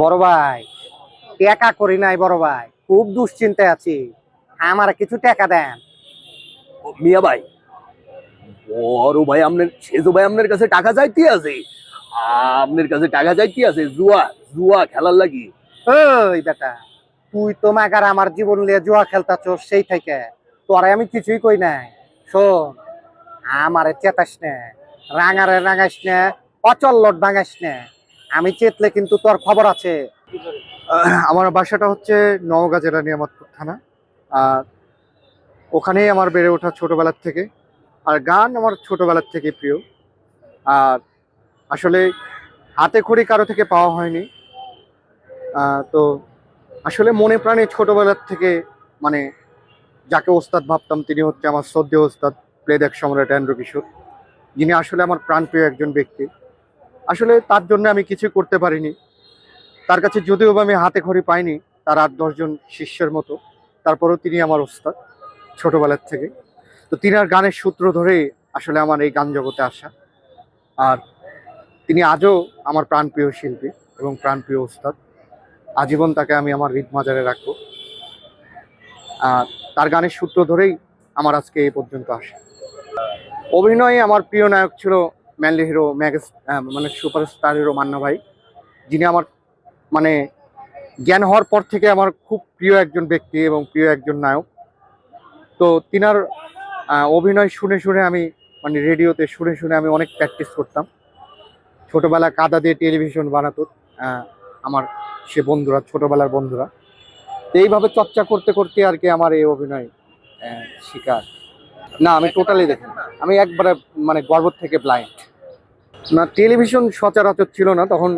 বড় ভাই। টাকা করি নাই বড় ভাই। খুব দুশ্চিন্তায় আছি। আমার কিছু টাকা দেন। মিয়া ভাই। বড় ভাই আপনার সেজো ভাই আপনার কাছে টাকা চাইতে আছে। আপনার কাছে টাকা চাইতে আছে। জুয়া জুয়া খেলার লাগি। ওই বেটা তুই তো মাগার আমার জীবন নিয়ে জুয়া খেলতাছ সেই থেকে। তোরে আমি কিছুই কই নাই। শোন আমারে চেতাস না রাঙারে রাঙাইস না অচল লোট ভাঙাইস না। আমি চেতলে কিন্তু তোর খবর আছে। আমার বাসাটা হচ্ছে নওগাঁ জেলা নিয়ামতপুর থানা। আর ওখানেই আমার বেড়ে ওঠা ছোটবেলার থেকে। আর গান আমার ছোটবেলার থেকে প্রিয়। আর আসলে হাতে খড়ি কারও থেকে পাওয়া হয়নি। তো আসলে মনে প্রাণে ছোটবেলার থেকে মানে যাকে ওস্তাদ ভাবতাম তিনি হচ্ছে আমার শ্রদ্ধেয় ওস্তাদ প্লেদেক সম্রাট অ্যান্ড্রু কিশোর। যিনি আসলে আমার প্রাণপ্রিয় একজন ব্যক্তি। আসলে তার জন্য আমি কিছু করতে পারিনি। তার কাছে যদিও বা আমি হাতে খড়ি পাইনি, তার আট দশজন শিষ্যের মতো। তারপরেও তিনি আমার ওস্তাদ ছোটবেলার থেকে। তো তিনার গানের সূত্র ধরেই আসলে আমার এই গান জগতে আসা। আর তিনি আজও আমার প্রাণপ্রিয় শিল্পী এবং প্রাণপ্রিয় ওস্তাদ। আজীবন তাকে আমি আমার হৃদ মাজারে রাখব। আর তার গানের সূত্র ধরেই আমার আজকে এই পর্যন্ত আসা। অভিনয়ে আমার প্রিয় নায়ক ছিল ম্যানলি হিরো ম্যাগেস মানে সুপারস্টার হিরো মান্না ভাই। যিনি আমার মানে জ্ঞান হওয়ার পর থেকে আমার খুব প্রিয় একজন ব্যক্তি এবং প্রিয় একজন নায়ক। তো তিনার অভিনয় শুনে শুনে আমি মানে রেডিওতে শুনে শুনে আমি অনেক প্র্যাকটিস করতাম। ছোটবেলা কাদা দিয়ে টেলিভিশন বানাতো আমার সে বন্ধুরা, ছোটোবেলার বন্ধুরা। তো এইভাবে চর্চা করতে করতে আর কি আমার এই অভিনয় শিকার। না, আমি টোটালি দেখি আমি একবারে মানে গর্ব থেকে ব্লাইন্ড না, টেলিভিশন সচরাচর ছিল না, তখন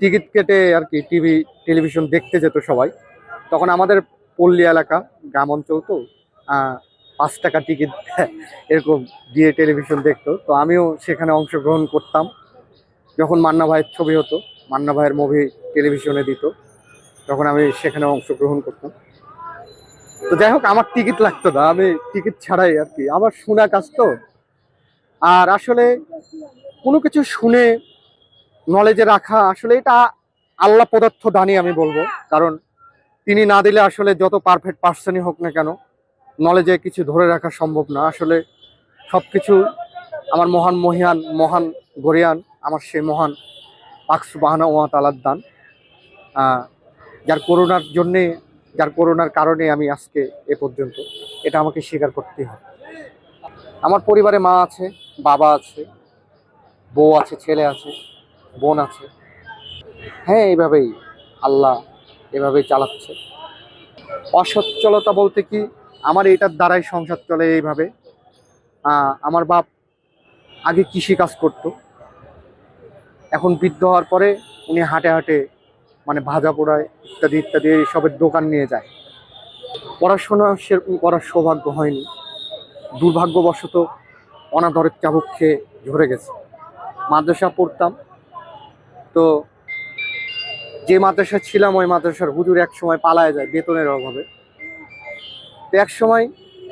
টিকিট কেটে আর কি টিভি, টেলিভিশন দেখতে যেত সবাই। তখন আমাদের পল্লী এলাকা, গ্রাম অঞ্চল তো পাঁচ টাকা টিকিট এরকম দিয়ে টেলিভিশন দেখতো। তো আমিও সেখানে অংশগ্রহণ করতাম। যখন মান্না ভাইয়ের ছবি হতো, মান্না ভাইয়ের মুভি টেলিভিশনে দিত, তখন আমি সেখানে অংশগ্রহণ করতাম। তো যাই হোক, আমার টিকিট লাগতো না, আমি টিকিট ছাড়াই আর কি। আমার শোনা কাজ তো। আর আসলে কোনো কিছু শুনে নলেজে রাখা, আসলে এটা আল্লাহ পদার্থ দানই আমি বলব। কারণ তিনি না দিলে আসলে যত পারফেক্ট পার্সনই হোক না কেন নলেজে কিছু ধরে রাখা সম্ভব না। আসলে সব কিছু আমার মহান মহিয়ান, মহান গরিয়ান, আমার সেই মহান পাকসু বাহানা ওয়া তালার দান। যার করোনার জন্যে, যার করোনার কারণে আমি আজকে এ পর্যন্ত এটা আমাকে স্বীকার করতেই হবে। আমার পরিবারে মা আছে, বাবা আছে বউ আছে, ছেলে আছে, বোন আছে। হ্যাঁ এইভাবেই আল্লাহ এভাবেই চালাচ্ছে। অসচ্ছলতা বলতে কি, আমার এটার দ্বারাই সংসার চলে এইভাবে। আমার বাপ আগে কৃষি কাজ করত। এখন বৃদ্ধ হওয়ার পরে উনি হাটে হাটে মানে ভাজা পোড়ায় ইত্যাদি ইত্যাদি এইসবের দোকান নিয়ে যায়। পড়াশোনা সেরকম করার সৌভাগ্য হয়নি। দুর্ভাগ্যবশত অনাদরের চাবুক খেয়ে ঝরে গেছে। মাদ্রাসা পড়তাম। তো যে মাদ্রাসা ছিলাম, ওই মাদ্রাসার হুজুর এক সময় পালায় যায়, বেতনের অভাবে। তো এক সময়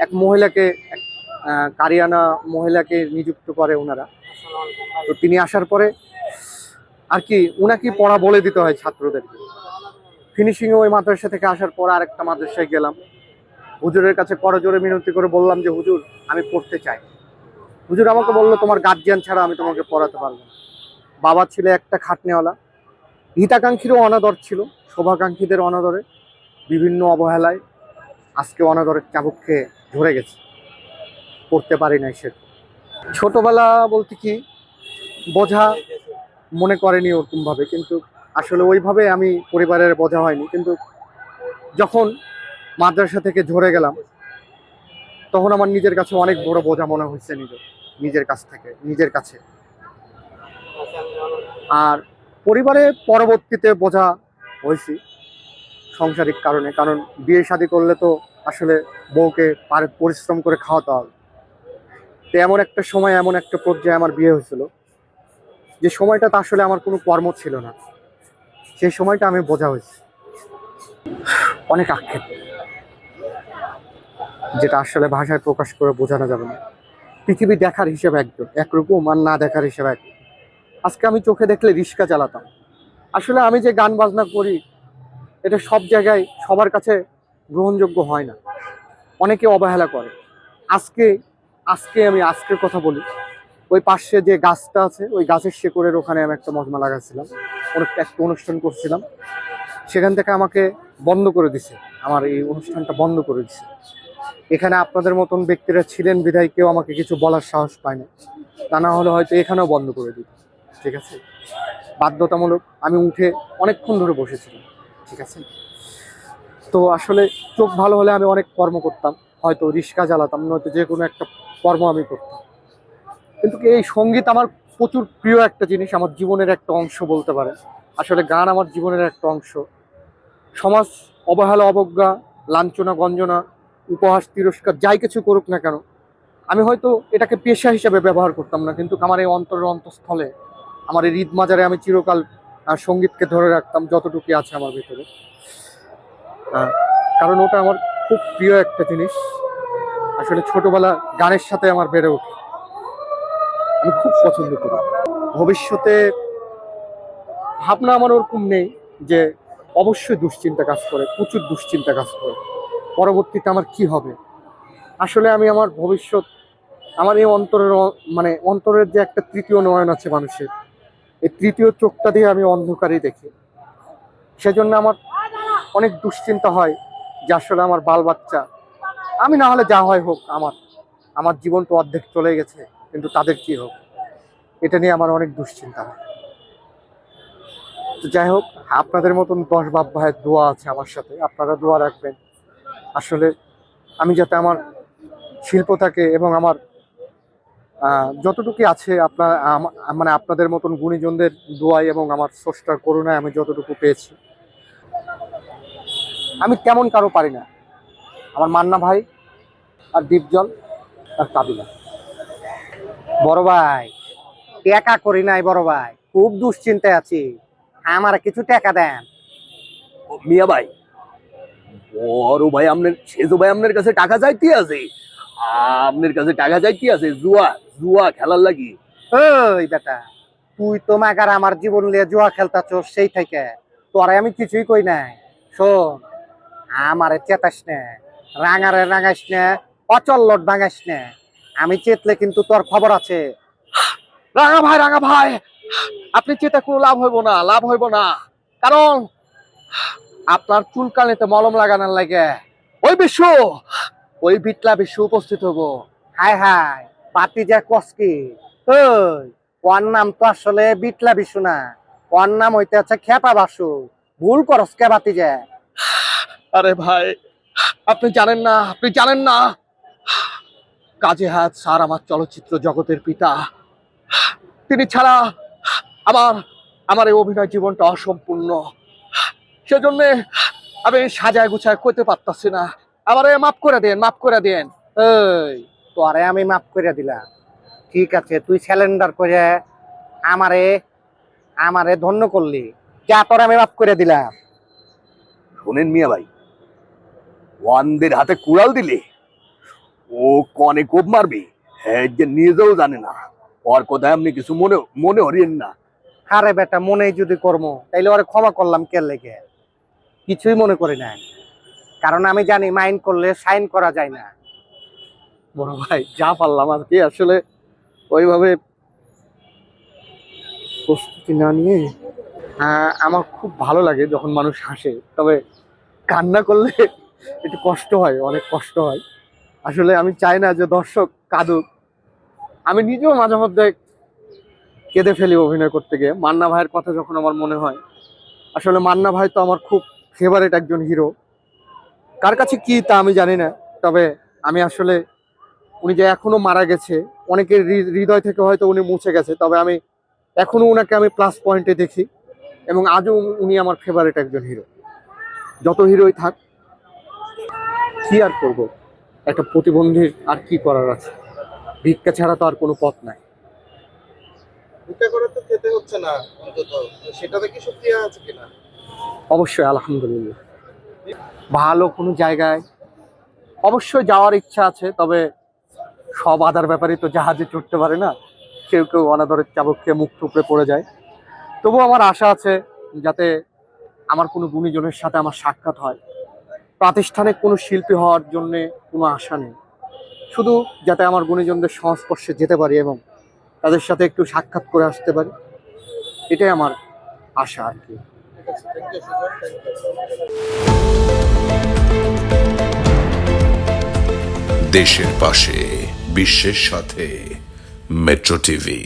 এক মহিলাকে, এক কারিয়ানা মহিলাকে নিযুক্ত করে ওনারা তো তিনি আসার পরে আর কি ওনাকে পড়া বলে দিতে হয় ছাত্রদেরকে। ফিনিশিং ওই মাদ্রাসা থেকে আসার পর আরেকটা মাদ্রাসায় গেলাম। হুজুরের কাছে করজোরে মিনতি করে বললাম যে, হুজুর, আমি পড়তে চাই। হুজুর আমাকে বলল, তোমার গার্জিয়ান ছাড়া আমি তোমাকে পড়াতে পারব না। বাবা ছিল একটা খাটনেওয়ালা। হিতাকাঙ্ক্ষীরও অনাদর ছিল, শোভাকাঙ্ক্ষীদের অনাদরে, বিভিন্ন অবহেলায় আজকে অনাদরের চাবুক ধরে গেছে। পড়তে পারি নাই সে। ছোটবেলা বলতে কি, বোঝা মনে করেনি ওরকমভাবে, কিন্তু আসলে ওইভাবে আমি পরিবারের বোঝা হয়নি। কিন্তু যখন মাদ্রাসা থেকে ঝরে গেলাম, তখন আমার নিজের কাছে অনেক বড় বোঝা মনে হয়েছে নিজের। নিজের কাছ থেকে, নিজের কাছে। আর পরিবারে পরবর্তীতে বোঝা হয়েছি সাংসারিক কারণে, কারণ বিয়ে শাদী করলে তো আসলে বউকে পারে- পরিশ্রম করে খাওয়াতে হবে। তো এমন একটা সময়, এমন একটা পর্যায়ে আমার বিয়ে হয়েছিল। যে সময়টাতে আসলে আমার কোনো কর্ম ছিল না। সেই সময়টা আমি বোঝা হয়েছি। অনেক আক্ষেপ। যেটা আসলে ভাষায় প্রকাশ করে বোঝানো যাবে না। পৃথিবী দেখার হিসেবে একজন একরকম আর না দেখার হিসেবে একজন। আজকে আমি চোখে দেখলে রিক্সা চালাতাম আসলে আমি যে গান বাজনা করি, এটা সব জায়গায় সবার কাছে গ্রহণযোগ্য হয় না। অনেকে অবহেলা করে। আজকে আজকে আমি আজকের কথা বলি। ওই পাশে যে গাছটা আছে, ওই গাছের শেকড়ের ওখানে আমি একটা মজমা লাগাচ্ছিলাম। অনেক একটা অনুষ্ঠান করছিলাম। সেখান থেকে আমাকে বন্ধ করে দিছে। আমার এই অনুষ্ঠানটা বন্ধ করে দিছে। এখানে আপনাদের মতন ব্যক্তিরা ছিলেন, বিধায় কেউ আমাকে কিছু বলার সাহস পায় না তা না হলে হয়তো এখানেও বন্ধ করে দিত। ঠিক আছে? বাধ্যতামূলক আমি উঠে অনেকক্ষণ ধরে বসেছিলাম। ঠিক আছে? তো আসলে চোখ ভালো হলে আমি অনেক কর্ম করতাম, হয়তো রিক্সা জ্বালাতাম নয়তো যে কোনো একটা কর্ম আমি করতাম। কিন্তু এই সংগীত আমার প্রচুর প্রিয় একটা জিনিস, আমার জীবনের একটা অংশ বলতে পারে আসলে গান আমার জীবনের একটা অংশ। সমাজ অবহেলা, অবজ্ঞা, লাঞ্ছনা, গঞ্জনা উপহাস, তিরস্কার, যাই কিছু করুক না কেন, আমি হয়তো এটাকে পেশা হিসাবে ব্যবহার করতাম না, কিন্তু আমার এই অন্তরের অন্তঃস্থলে, আমার এই হৃদ মাজারে আমি চিরকাল সঙ্গীতকে ধরে রাখতাম যতটুকু আছে আমার ভিতরে। কারণ ওটা আমার খুব প্রিয় একটা জিনিস। আসলে ছোটবেলা গানের সাথে আমার বেড়ে ওঠে। আমি খুব পছন্দ করি। ভবিষ্যতে ভাবনা আমার ওরকম নেই যে অবশ্যই দুশ্চিন্তা কাজ করে, প্রচুর দুশ্চিন্তা কাজ করে। পরবর্তীতে আমার কি হবে? আসলে আমি আমার ভবিষ্যৎ, আমার এই অন্তরের মানে অন্তরের যে একটা তৃতীয় নয়ন আছে মানুষের, এই তৃতীয় চোখটা দিয়ে আমি অন্ধকারই দেখি। সেজন্য আমার অনেক দুশ্চিন্তা হয় যে আসলে আমার বাল বাচ্চা, আমি না হলে যা হয় হোক আমার আমার জীবন তো অর্ধেক চলে গেছে, কিন্তু তাদের কি হোক? এটা নিয়ে আমার অনেক দুশ্চিন্তা হয়। তো যাই হোক, আপনাদের মতন দশ বাপ ভাইয়ের দোয়া আছে আমার সাথে, আপনারা দোয়া রাখবেন। আসলে আমি যাতে আমার শিল্পটাকে এবং আমার যতটুকু আছে আপনার মানে আপনাদের মতন গুণীজনদের দোয়াই এবং আমার স্রষ্টার করুণায় আমি যতটুকু পেয়েছি। আমি তেমন কারও পারি না। আমার মান্না ভাই আর দীপজল আর কাবিলা। বড় ভাই, টাকা করি নাই বড় ভাই। খুব দুশ্চিন্তায় আছি। আমার কিছু টাকা দেন। মিয়া ভাই বড় ভাই আপনার সেজো ভাই আপনার কাছে টাকা চাইতে আছে। আপনার কাছে টাকা চাইতে আছে জুয়া জুয়া খেলার লাগি। ওই বেটা তুই তো মাগার আমার জীবন লিয়ে জুয়া খেলতাছ সেই থেকে। তোরে আমি কিছুই কই নাই। শোন আমারে চেতাস না রাঙারে রাঙাইস না অচল লোট ভাঙাইস না। আমি চেতলে কিন্তু তোর খবর আছে। রাঙা ভাই রাঙা ভাই আপনি চেতা কোনো লাভ হইব না লাভ হইব না। কারণ আপনার চুলকানিতে মলম লাগানোর লাগে। ওই বিশ্ব ওই বিটলা বিশ্ব উপস্থিত হব। হাই হাই পাতি যা কসকি। ওর নাম তো আসলে বিটলা বিশু না। ওর নাম হইতে আছে খেপা বাসু। ভুল করস কে বাতি যা? আরে ভাই, আপনি জানেন না, আপনি জানেন না। কাজে হাত স্যার আমার চলচ্চিত্র জগতের পিতা। তিনি ছাড়া আমার আমার এই অভিনয় জীবনটা অসম্পূর্ণ। সেজন্য আমি সাজায় গুছায় করতে পারতাছি না। আমারে মাফ করে দেন মাফ করে দেন। এই তোরে আমি মাফ করে দিলাম। ঠিক আছে তুই স্যালেন্ডার করে আমারে আমারে ধন্য করলি। যা তোর আমি মাফ করে দিলাম। শোনেন মিয়া ভাই ওয়ানদের হাতে কুড়াল দিলে ও কনে কোপ মারবে হ্যাঁ যে নিজেও জানে না। ওর কথায় আপনি কিছু মনে মনে হরিয়েন না। আরে বেটা মনেই যদি কর্ম তাইলে ওরে ক্ষমা করলাম কে লেগে? কিছুই মনে করি না। কারণ আমি জানি মাইন্ড করলে সাইন করা যায় না। বড় ভাই, যা পারলাম আর কি আসলে ওইভাবে প্রস্তুতি না নিয়ে আমার খুব ভালো লাগে যখন মানুষ হাসে। তবে কান্না করলে একটু কষ্ট হয়, অনেক কষ্ট হয়। আসলে আমি চাই না যে দর্শক কাঁদুক। আমি নিজেও মাঝে মধ্যে কেঁদে ফেলি অভিনয় করতে গিয়ে। মান্না ভাইয়ের কথা যখন আমার মনে হয়, আসলে মান্না ভাই তো আমার খুব ফেভারিট একজন হিরো কার কাছে কি তা আমি জানি না, তবে আমি আসলে উনি যে এখনও মারা গেছে, অনেকের হৃদয় থেকে হয়তো উনি মুছে গেছে, তবে আমি এখনও উনাকে আমি প্লাস পয়েন্টে দেখি এবং আজও উনি- উনি আমার ফেভারিট একজন হিরো যত হিরোই থাক, কি আর করব? একটা প্রতিবন্ধীর আর কি করার আছে? ভিক্ষা ছাড়া তো আর কোনো পথ নাই। ভিক্ষা করে তো খেতে হচ্ছে না, অন্তত। সেটাতে কি সত্যি আছে কিনা? অবশ্যই, আলহামদুলিল্লাহ। ভালো কোনো জায়গায় অবশ্যই যাওয়ার ইচ্ছা আছে, তবে সব আদার ব্যাপারই তো জাহাজে চড়তে পারে না। কেউ কেউ অনাদরের চাবক খেয়ে মুখ টুকরে পড়ে যায়। তবু আমার আশা আছে যাতে আমার কোনো গুণীজনের সাথে আমার সাক্ষাৎ হয়। প্রাতিষ্ঠানিক কোনো শিল্পী হওয়ার জন্য কোনো আশা নেই। শুধু যাতে আমার গুণীজনদের সংস্পর্শে যেতে পারি এবং তাদের সাথে একটু সাক্ষাৎ করে আসতে পারি। এটাই আমার আশা আর কি। থ্যাংক ইউ সুজন দেশের পাশে বিশ্বের সাথে মেট্রো টিভি